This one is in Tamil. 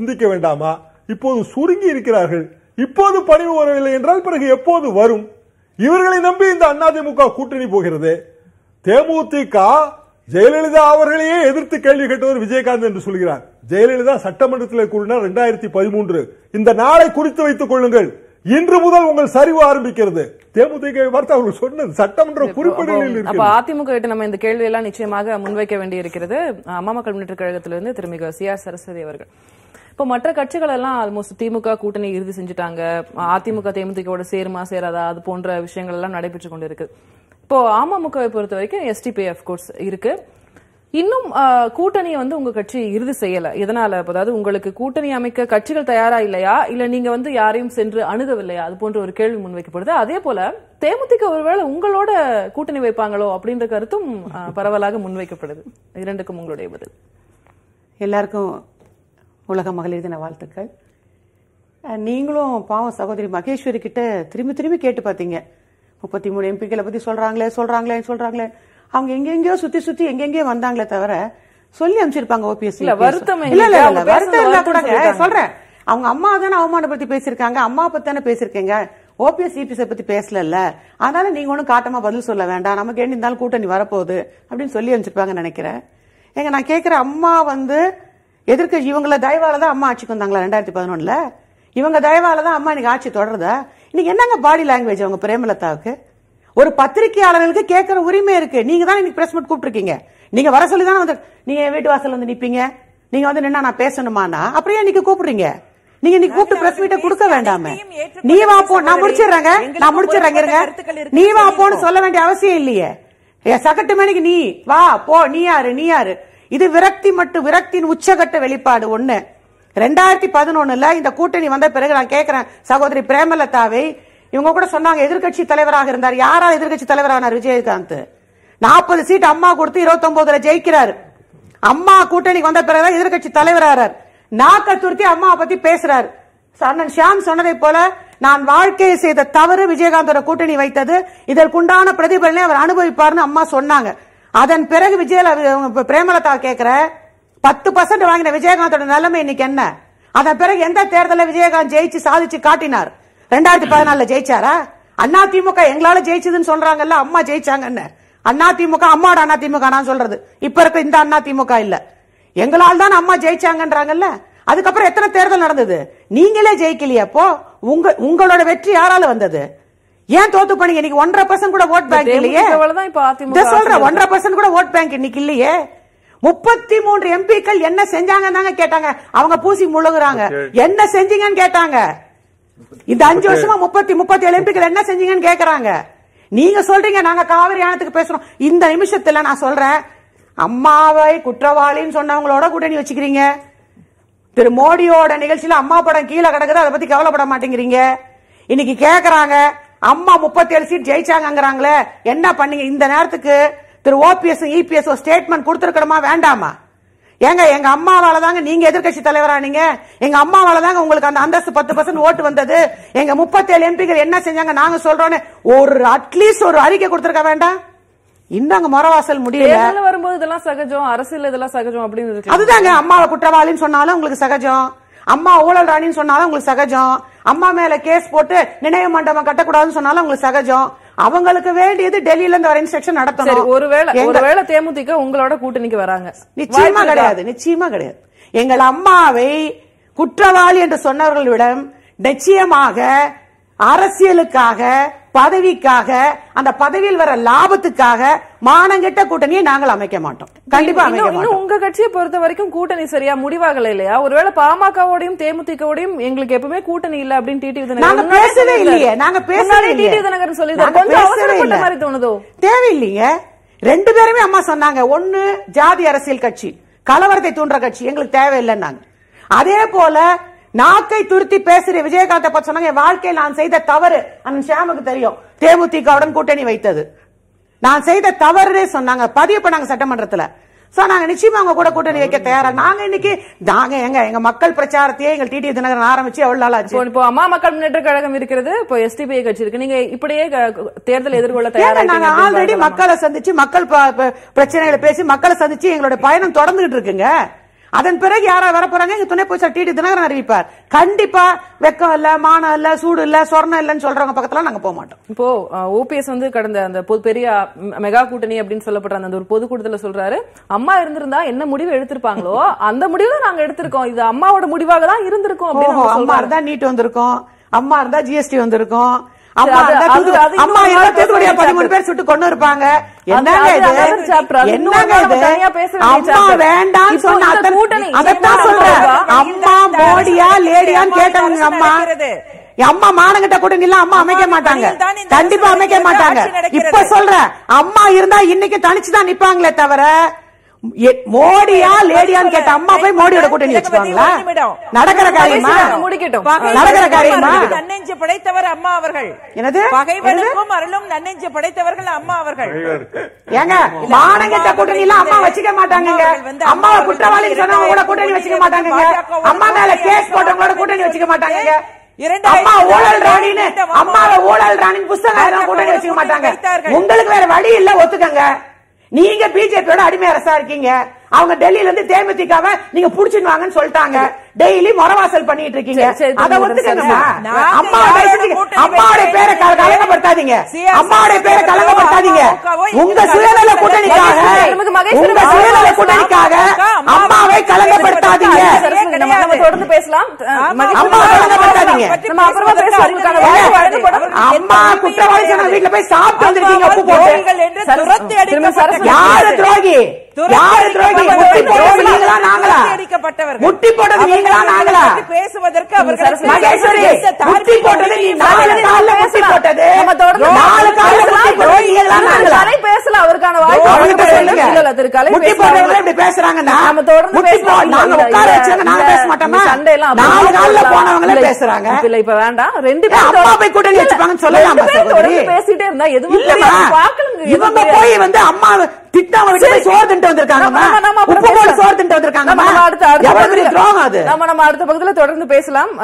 சிந்திக்க வேண்டாமா? இப்போது சுருங்கி இருக்கிறார்கள். இப்போது பணிவு வரவில்லை என்றால் பிறகு எப்போது வரும்? இவர்களை நம்பி இந்த அதிமுக கூட்டணி போகிறது. தேமுதிக ஜெயலலிதா அவர்களையே எதிர்த்து கேள்வி கேட்டவர் விஜயகாந்த் என்று சொல்கிறார். ஜெயலலிதா சட்டமன்றத்தில் கூறினார் இரண்டாயிரத்தி பதிமூன்று. இந்த நாளை குறித்து வைத்துக் கொள்ளுங்கள். இன்று முதல் உங்கள் சரிவு ஆரம்பிக்கிறது. தேமுதிக வார்த்தை அவர்கள் சொன்னது சட்டமன்ற குறிப்பிடலில் அப்ப அதிமுக கிட்ட நம்ம இந்த கேள்வி எல்லாம் நிச்சயமாக முன்வைக்க வேண்டியிருக்கிறது. அம்மா மக்கள் முன்னேற்ற கழகத்திலிருந்து திருமிகு சி ஆர் சரஸ்வதி அவர்கள். இப்போ மற்ற கட்சிகள் எல்லாம் ஆல்மோஸ்ட் திமுக கூட்டணி இறுதி செஞ்சுட்டாங்க. அதிமுக தேமுதிகோட சேருமா சேராதா அது போன்ற விஷயங்கள் எல்லாம் நடைபெற்று கொண்டிருக்கு. இப்போ அமமுகவை பொறுத்த வரைக்கும் எஸ்டிபி கோர்ஸ் இருக்கு. இன்னும் கூட்டணியை வந்து உங்க கட்சி இறுதி செய்யல. இதனால அதாவது உங்களுக்கு கூட்டணி அமைக்க கட்சிகள் தயாரா இல்லையா? இல்ல நீங்க வந்து யாரையும் சென்று அணுகவில்லையா? அது போன்ற ஒரு கேள்வி முன்வைக்கப்படுது. அதே போல தேமுதிக ஒருவேளை உங்களோட கூட்டணி வைப்பாங்களோ அப்படின்ற கருத்தும் பரவலாக முன்வைக்கப்படுது. இரண்டுக்கும் உங்களுடைய பதில். எல்லாருக்கும் உலக மகளிர் தின வாழ்த்துக்கள். நீங்களும் பாவம் சகோதரி மகேஸ்வரி கிட்ட திரும்பி திரும்பி கேட்டு பார்த்தீங்க முப்பத்தி மூணு எம்பிக்களை பத்தி சொல்றாங்களே சொல்றாங்களே சொல்றாங்களே. அவங்க எங்கெங்கயோ சுத்தி சுத்தி எங்கெங்கயோ வந்தாங்களே தவிர சொல்லி அனுப்பிச்சிருப்பாங்க ஓபிஎஸ் இல்ல, வருத்தம் இல்ல இல்ல. இல்ல வருத்தம் கூட வருத்தம் சொல்றேன். அவங்க அம்மா தானே அவமானப்படுத்தி பேசியிருக்காங்க. அம்மா பத்தி தானே பேசியிருக்கீங்க. ஓபிஎஸ் சிபிஎஸ் பத்தி பேசல அதனால நீங்க ஒன்றும் காட்டமா பதில் சொல்ல வேண்டாம். நமக்கு என்ன இருந்தாலும் கூட்டணி வரப்போகுது அப்படின்னு சொல்லி அனுப்பிச்சிருப்பாங்கன்னு நினைக்கிறேன். ஏங்க நான் கேட்கிற அம்மா வந்து எதிர்க்க இவங்கள தயவால தான் அம்மா ஆட்சிக்கு வந்தாங்களா ரெண்டாயிரத்தி பதினொன்னுல? இவங்க தயவால தான் அம்மா இன்னைக்கு ஆட்சி தொடருதா? இன்னைக்கு என்னங்க பாடி லாங்குவேஜ் அவங்க பிரேமலதாவுக்கு? ஒரு பத்திரிகையாளர்களுக்கு கேட்கிற உரிமை இருக்கு. நீங்க தான் இன்னைக்கு பிரஸ் மீட் கூப்பிட்டுருக்கீங்க. நீங்க வர சொல்லி தானே வந்து நீங்க வீட்டு வாசல்ல வந்து நிப்பீங்க. நீங்க வந்து நின்னா நான் பேசணுமானா? அப்புறம் இன்னைக்கு கூப்பிடுறீங்க? நீங்க இன்னைக்கு கூப்பிட்டு பிரஸ் மீட்டை கொடுக்க வேண்டாமே. நீ வா போ நான் முடிச்சிடுறேங்க. நான் முடிச்சிடுறேங்க இருங்க. நீ வா போன்னு சொல்ல வேண்டிய அவசியம் இல்லையே. சகட்டு மணிக்கு நீ வா போ நீ யாரு நீ யாரு? இது விரக்தி மட்டும் விரக்தியின் உச்சகட்ட வெளிப்பாடு ஒண்ணு. ரெண்டாயிரத்தி பதினொன்னுல இந்த கூட்டணி வந்த பிறகு நான் கேட்கிறேன் சகோதரி பிரேமலதாவை. இவங்க கூட சொன்னாங்க எதிர்க்கட்சி தலைவராக இருந்தார். யாரா எதிர்கட்சி தலைவரானார் விஜயகாந்த்? நாற்பது சீட் அம்மா கொடுத்து இருபத்தி ஒன்பதுல அம்மா கூட்டணிக்கு வந்த பிறகு எதிர்க்கட்சி தலைவராகிறார் நாக்க துருத்தி அம்மாவை பத்தி பேசுறாரு. அண்ணன் ஷியாம் சொன்னதை போல நான் வாழ்க்கையை செய்த தவறு விஜயகாந்தோட கூட்டணி வைத்தது. இதற்குண்டான பிரதிபலனை அவர் அனுபவிப்பார்னு அம்மா சொன்னாங்க. அதன் பிறகு விஜயல பிரேமலதா கேட்கிற பத்து பர்சன்ட் வாங்கின விஜயகாந்தோட நிலைமை இன்னைக்கு என்ன? அதன் பிறகு எந்த தேர்தலில் விஜயகாந்த் ஜெயிச்சு சாதிச்சு காட்டினார்? ரெண்டாயிரத்தி பதினாலுல ஜெயிச்சாரா? அண்ணா திமுக எங்களால ஜெயிச்சதுன்னு சொல்றாங்கல்ல அம்மா ஜெயிச்சாங்கன்னு. அண்ணா திமுக அம்மாவோட அண்ணா திமுக நான் சொல்றது. இப்ப இருக்க இந்த அண்ணா திமுக இல்ல. எங்களால் தான் அம்மா ஜெயிச்சாங்கன்றாங்கல்ல? அதுக்கப்புறம் எத்தனை தேர்தல் நடந்தது? நீங்களே ஜெயிக்கலையா அப்போ. உங்க உங்களோட வெற்றி யாரால வந்தது? ஏன் தோத்து பண்ணீங்க இன்னைக்கு ஒன்றரை பர்சன்ட் கூட ஓட் பேங்க் இல்லையே? சொல்றேன் ஒன்றரை பர்சன்ட் கூட ஓட் பேங்க் இன்னைக்கு இல்லையே? முப்பத்தி மூன்று எம்பிக்கள் என்ன செஞ்சாங்க தாங்க கேட்டாங்க. அவங்க பூசி முழுகுறாங்க. என்ன செஞ்சீங்கன்னு கேட்டாங்க. இந்த அஞ்சு வருஷமா முப்பத்தி முப்பத்தி ஏழு எம்பிக்கள் என்ன செஞ்சீங்கன்னு கேக்குறாங்க. நீங்க சொல்றீங்க நாங்க காவிரி ஆணத்துக்கு பேசுறோம். இந்த நிமிஷத்துல நான் சொல்றேன் அம்மாவை குற்றவாளின்னு சொன்னவங்களோட கூட்டணி வச்சுக்கிறீங்க. திரு மோடியோட நிகழ்ச்சியில அம்மா படம் கீழே கிடக்குது அதை பத்தி கவலைப்பட மாட்டேங்கிறீங்க. இன்னைக்கு கேக்குறாங்க அம்மா முப்பத்தி ஏழு சீட் ஜெயிச்சாங்கங்கறாங்களே என்ன பண்ணீங்க? இந்த நேரத்துக்கு திரு ஓபிஎஸ் இபிஎஸ் ஸ்டேட்மெண்ட் கொடுத்திருக்கணுமா வேண்டாமா? ஏங்க எங்க அம்மாவால தாங்க நீங்க எதிர்க்கட்சி தலைவரானீங்க எங்க அம்மாவால தாங்க உங்களுக்கு அந்த அந்தஸ்து பத்து பர்சன்ட் ஓட்டு வந்தது? எங்க முப்பத்தேழு எம்பிகள் என்ன செஞ்சாங்க? நாங்க சொல்றோன்னு ஒரு அட்லீஸ்ட் ஒரு அறிக்கை கொடுத்திருக்க வேண்டாம்? இன்னும் அங்க மொரவாசல் முடியல. வரும்போது இதெல்லாம் சகஜம் அரசியல் இதெல்லாம் சகஜம் அப்படின்னு அதுதாங்க அம்மாவை குற்றவாளின்னு சொன்னாலும் உங்களுக்கு சகஜம். அம்மா ஊழல் ராணின்னு சொன்னாலும் உங்களுக்கு சகஜம். அம்மா மேல கேஸ் போட்டு நினைவு மண்டபம் கட்டக்கூடாதுன்னு சொன்னாலும் உங்களுக்கு சகஜம். அவங்களுக்கு வேண்டியது டெல்லியில இருந்து வர இன்ஸ்ட்ரக்ஷன் நடத்தணும். ஒருவேளை ஒருவேளை தேமுதிக உங்களோட கூட்டணிக்கு வராங்க. நிச்சயமா? கிடையாது நிச்சயமா கிடையாது. எங்கள் அம்மாவை குற்றவாளி என்று சொன்னவர்களிடம் நிச்சயமாக அரசியலுக்காக பதவிக்காக அந்த பதவியில் வர லாபத்துக்காக மானங்கெட்ட கூட்டணியை நாங்கள் அமைக்க மாட்டோம். கண்டிப்பா உங்க கட்சியை பொறுத்த வரைக்கும் கூட்டணி சரியா முடிவாகல இல்லையா? ஒருவேளை பாமகவோடையும் தேமுதிகவோடையும் எங்களுக்கு எப்பவுமே கூட்டணி இல்ல அப்படின்னு டிடி நாங்க பேசவே இல்லையே நாங்க பேசவே டிடி தினகரன் சொல்லி கொஞ்சம் அவசரப்பட்ட. மாதிரி தோணுதோ? தேவையில்லைங்க ரெண்டு பேருமே அம்மா சொன்னாங்க ஒண்ணு ஜாதி அரசியல் கட்சி கலவரத்தை தூண்டுற கட்சி எங்களுக்கு தேவையில்லைன்னாங்க. அதே போல நாக்கை துருத்தி பேசுற விஜயகாந்த பத்தி சொன்னாங்க என் வாழ்க்கையில் நான் செய்த தவறு. அந்த ஷியாமுக்கு தெரியும் தேமுதிகவுடன் கூட்டணி வைத்தது. நான் செய்த தவறுனே சொன்னாங்க. பதிவு பண்ணாங்க சட்டமன்றத்துல. சோ நாங்க நிச்சயமா அவங்க கூட கூட்டணி வைக்க தயாரா நாங்க இன்னைக்கு நாங்க எங்க எங்க மக்கள் பிரச்சாரத்தையே எங்க டிடி தினகரன் ஆரம்பிச்சு எவ்வளவு நாள் ஆச்சு? இப்போ அம்மா மக்கள் முன்னேற்ற கழகம் இருக்கிறது இப்போ எஸ்டிபிஐ கட்சி இருக்கு. நீங்க இப்படியே தேர்தல் எதிர்கொள்ள தயாரா நாங்க ஆல்ரெடி மக்களை சந்திச்சு மக்கள் பிரச்சனைகளை பேசி மக்களை சந்திச்சு எங்களோட பயணம் தொடர்ந்துகிட்டு இருக்குங்க. அதன் பிறகு யாரா வர போறாங்க? இங்க துணை பொதுச்செயலாளர் டிடி தினகரன் அறிவிப்பார். கண்டிப்பா வெக்கம் இல்ல மானம் இல்ல சூடு இல்ல சொர்ணம் இல்லன்னு சொல்றவங்க பக்கத்துல நாங்க போக மாட்டோம். இப்போ ஓபிஎஸ் வந்து கடந்த அந்த பொது பெரிய மெகா கூட்டணி அப்படின்னு சொல்லப்படுற அந்த ஒரு பொதுக்கூட்டத்துல சொல்றாரு. அம்மா இருந்திருந்தா என்ன முடிவு எடுத்திருப்பாங்களோ அந்த முடிவு நாங்க எடுத்திருக்கோம். இது அம்மாவோட முடிவாக தான் இருந்திருக்கும் அம்மா. இருந்தா நீட் வந்திருக்கும். அம்மா இருந்தா ஜிஎஸ்டி வந்திருக்கும். அம்மா அம்மா பதிமூணு. பேர் சுட்டு கொண்டு இருப்பாங்க. என்னங்க இது? என்னங்க இது? அம்மா இப்போ சொன்ன அதைத்தான் சொல்றேன்? அம்மா மோடியா லேடியான்னு. கேட்டவங்க அம்மா அம்மா மானங்கிட்ட கூட்டணி எல்லாம் அம்மா அமைக்க மாட்டாங்க. கண்டிப்பா அமைக்க மாட்டாங்க. இப்ப சொல்றேன் அம்மா இருந்தா இன்னைக்கு தனிச்சுதான் நிப்பாங்களே தவிர மோடியா லேடியான்னு கேட்ட அம்மா போய் மோடியோட கூட்டணி நிமிடம். நடக்கிற காரியமா? முடிக்கட்டும். நடக்கிற காரியமா? நன்னெஞ்சு படைத்தவர் அம்மா அவர்கள். என்னது? பகைவருக்கும் அருளும் நன்னெஞ்சு படைத்தவர்கள் அம்மா அவர்கள். ஏங்க மானங்கிட்ட கூட்டணி எல்லாம் அம்மா வச்சுக்க வந்து அம்மாவை குற்றவாளி சொன்னவங்க கூட கூட்டணி வச்சுக்க மாட்டாங்கங்க. பாஜக அம்மா மேல கேஸ் போட்டவங்களோட கூட்டணி வச்சுக்க இரண்டாயிரத்தி அம்மா ஊழல் ராணின்னு அம்மாவை ஊழல் ராணின்னு புஸ்தகம் கூட்டணி வச்சுக்க மாட்டாங்க. உங்களுக்கு வேற வழி இல்ல ஒத்துக்கங்க. நீங்க பிஜேபியோட அடிமை அரசா இருக்கீங்க. அவங்க டெல்லியில இருந்து தேமுதிகவை நீங்க புடிச்சுன்னு வாங்கன்னு சொல்லிட்டாங்க. டெய்லி முறவாசல் பண்ணிட்டு இருக்கீங்க. அதை ஒத்துக்கங்கம்மா அம்மாவோட அம்மாவோட பேரை கலங்கப்படுத்தாதீங்க. அம்மாவோட பேரை கலங்கப்படுத்தாதீங்க. உங்க சுயநல கூட்டணிக்காக உங்க சுயநல. கூட்டணிக்காக அம்மா அம்மாவை. கலங்கப்படுத்தாதீங்க. பேசலாம். அம்மா குற்றவாளி வீட்டுல போய் சாப்பிட்டு வந்திருக்கீங்க. உப்பு போட்டு. யாரு துரோகி? முட்டி போட்டது நீங்களா நாங்களா? அவர்களை பேசுவதற்கு அவர்களுக்கு மகேஸ்வரி எந்த தார்மீக முட்டி போட்டது நீ நாலு உரிமையும் கால்ல முட்டி போட்டது. நம்ம தொடர்ந்து நாலு கால்ல முட்டி போட்டது நீங்களா திரு நாங்களா கலை பேசலாம் அவருக்கான வாய்ப்பு அவர்கிட்ட வழங்கப்படும். சொல்லுங்க. இல்ல, இல்ல, திரு கலை முட்டி பேசலாம். போட்டவங்கள இப்படி பேசுறாங்கன்னா, நம்ம தொடர்ந்து. நாங்க இல்ல, உட்கார இல்ல, நாங்க இல்ல, பேச மாட்டோமா? நாலு. போனவங்களே இல்ல, பேசுறாங்க. இல்ல, இப்ப வேண்டாம் ரெண்டு பேரும் அம்மா போய் கூட்டணி இல்ல, வச்சுப்பாங்கன்னு சொல்லலாமா? தொடர்ந்து பேசிட்டே இருந்தா எதுவும் இவங்க புரியாது. போய் வந்து அம்மா திட்டாம விட்டு சோறு தின்ட்டு அப்புறம் உப்பு போட்டு. சோறு தின்ட்டு வந்திருக்காங்கம்மா. நம்ம அடுத்த- துரோகம் அது நம்ம நம்ம அடுத்த பகுதியில தொடர்ந்து பேசலாம்